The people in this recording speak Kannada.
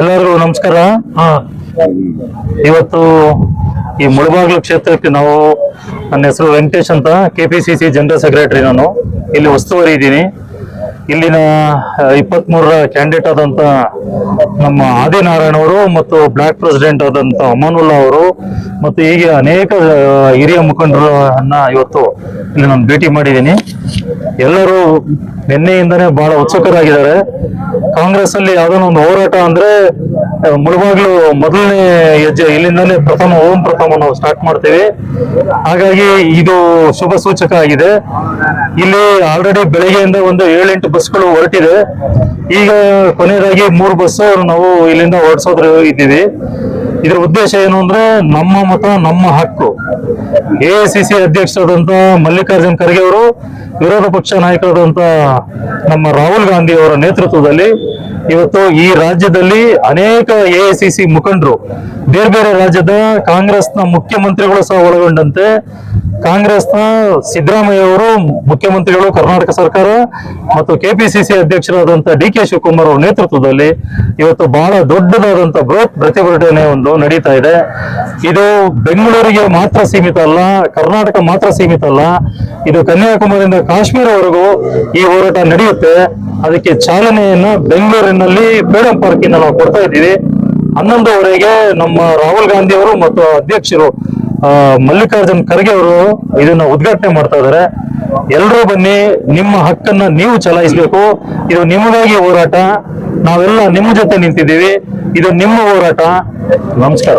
ಎಲ್ಲರಿಗೂ ನಮಸ್ಕಾರ. ಇವತ್ತು ಈ ಮುಳಬಾಗ್ಲು ಕ್ಷೇತ್ರಕ್ಕೆ ನಾವು ನನ್ನ ಹೆಸರು ವೆಂಕಟೇಶ್ ಅಂತ K P C C general secretary ನಾನು. ಇಲ್ಲಿ ಉಸ್ತುವಾರಿ ಇದ್ದೀನಿ. ಇಲ್ಲಿನ ಇಪ್ಪತ್ತ್ ಮೂರರ ಕ್ಯಾಂಡಿಡೇಟ್ ಆದಂತ ನಮ್ಮ ಆದಿನಾರಾಯಣ ಅವರು ಮತ್ತು ಬ್ಲಾಕ್ ಪ್ರೆಸಿಡೆಂಟ್ ಆದಂತ ಅಮಾನುಲ್ಲಾ ಅವರು ಮತ್ತು ಹೀಗೆ ಅನೇಕ ಹಿರಿಯ ಮುಖಂಡರನ್ನ ಇವತ್ತು ಇಲ್ಲಿ ನಾನು ಭೇಟಿ ಮಾಡಿದ್ದೀನಿ. ಎಲ್ಲರೂ ನಿನ್ನೆಯಿಂದನೇ ಬಹಳ ಉತ್ಸುಕರಾಗಿದ್ದಾರೆ. ಕಾಂಗ್ರೆಸ್ ಅಲ್ಲಿ ಯಾವ್ದೋ ಒಂದು ಹೋರಾಟ ಅಂದ್ರೆ ಮುಳುಬಾಗ್ಲು ಮೊದಲನೇ ಹೆಜ್ಜೆ, ಇಲ್ಲಿಂದಲೇ ಪ್ರಥಮ, ಓಂ ಪ್ರಥಮ ನಾವು ಸ್ಟಾರ್ಟ್ ಮಾಡ್ತೀವಿ. ಹಾಗಾಗಿ ಇದು ಶುಭ ಸೂಚಕ ಆಗಿದೆ. ಇಲ್ಲಿ ಆಲ್ರೆಡಿ ಬೆಳಗ್ಗೆಯಿಂದ ಒಂದು ಏಳೆಂಟು ಬಸ್ಗಳು ಹೊರಟಿದೆ. ಈಗ ಕೊನೆಯದಾಗಿ ಮೂರು ಬಸ್ ನಾವು ಇಲ್ಲಿಂದ ಹೊರಡಿಸೋದ್ರ ಇದ್ದೀವಿ. ಇದರ ಉದ್ದೇಶ ಏನು ಅಂದ್ರೆ ನಮ್ಮ ಮತ, ನಮ್ಮ ಹಕ್ಕು. ಸಿ ಅಧ್ಯಕ್ಷರಾದಂತ ಮಲ್ಲಿಕಾರ್ಜುನ್ ಖರ್ಗೆ ಅವರು, ವಿರೋಧ ಪಕ್ಷ ನಾಯಕರಾದಂತ ನಮ್ಮ ರಾಹುಲ್ ಗಾಂಧಿ ಅವರ ನೇತೃತ್ವದಲ್ಲಿ ಇವತ್ತು ಈ ರಾಜ್ಯದಲ್ಲಿ ಅನೇಕ ಎಐಸಿಸಿ ಮುಖಂಡರು, ಬೇರೆ ಬೇರೆ ರಾಜ್ಯದ ಕಾಂಗ್ರೆಸ್ನ ಮುಖ್ಯಮಂತ್ರಿಗಳು ಸಹ ಒಳಗೊಂಡಂತೆ ಕಾಂಗ್ರೆಸ್ನ ಸಿದ್ದರಾಮಯ್ಯ ಅವರು ಮುಖ್ಯಮಂತ್ರಿಗಳು, ಕರ್ನಾಟಕ ಸರ್ಕಾರ ಮತ್ತು ಕೆಪಿಸಿಸಿ ಅಧ್ಯಕ್ಷರಾದಂತ ಡಿ ಕೆ ಶಿವಕುಮಾರ್ ಅವರ ನೇತೃತ್ವದಲ್ಲಿ ಇವತ್ತು ಬಹಳ ದೊಡ್ಡದಾದಂತ ಬೃಹತ್ ಪ್ರತಿಭಟನೆ ಒಂದು ನಡೀತಾ ಇದೆ. ಇದು ಬೆಂಗಳೂರಿಗೆ ಮಾತ್ರ ಸೀಮಿತ ಅಲ್ಲ, ಕರ್ನಾಟಕ ಮಾತ್ರ ಸೀಮಿತ ಅಲ್ಲ, ಇದು ಕನ್ಯಾಕುಮಾರಿಯಿಂದ ಕಾಶ್ಮೀರವರೆಗೂ ಈ ಹೋರಾಟ ನಡೆಯುತ್ತೆ. ಅದಕ್ಕೆ ಚಾಲನೆಯನ್ನ ಬೆಂಗಳೂರಿನಲ್ಲಿ ಫ್ರೀಡಂ ಪಾರ್ಕ್ ಇಂದ ನಾವು ಕೊಡ್ತಾ ಇದ್ದೀವಿ. ಹನ್ನೊಂದುವರೆಗೆ ನಮ್ಮ ರಾಹುಲ್ ಗಾಂಧಿ ಅವರು ಮತ್ತು ಅಧ್ಯಕ್ಷರು ಮಲ್ಲಿಕಾರ್ಜುನ್ ಖರ್ಗೆ ಅವರು ಇದನ್ನ ಉದ್ಘಾಟನೆ ಮಾಡ್ತಾ ಇದ್ದಾರೆ ಎಲ್ಲರೂ ಬನ್ನಿ, ನಿಮ್ಮ ಹಕ್ಕನ್ನ ನೀವು ಚಲಾಯಿಸಬೇಕು. ಇದು ನಿಮಗಾಗಿ ಹೋರಾಟ. ನಾವೆಲ್ಲ ನಿಮ್ಮ ಜೊತೆ ನಿಂತಿದ್ದೀವಿ. ಇದು ನಿಮ್ಮ ಹೋರಾಟ. ನಮಸ್ಕಾರ.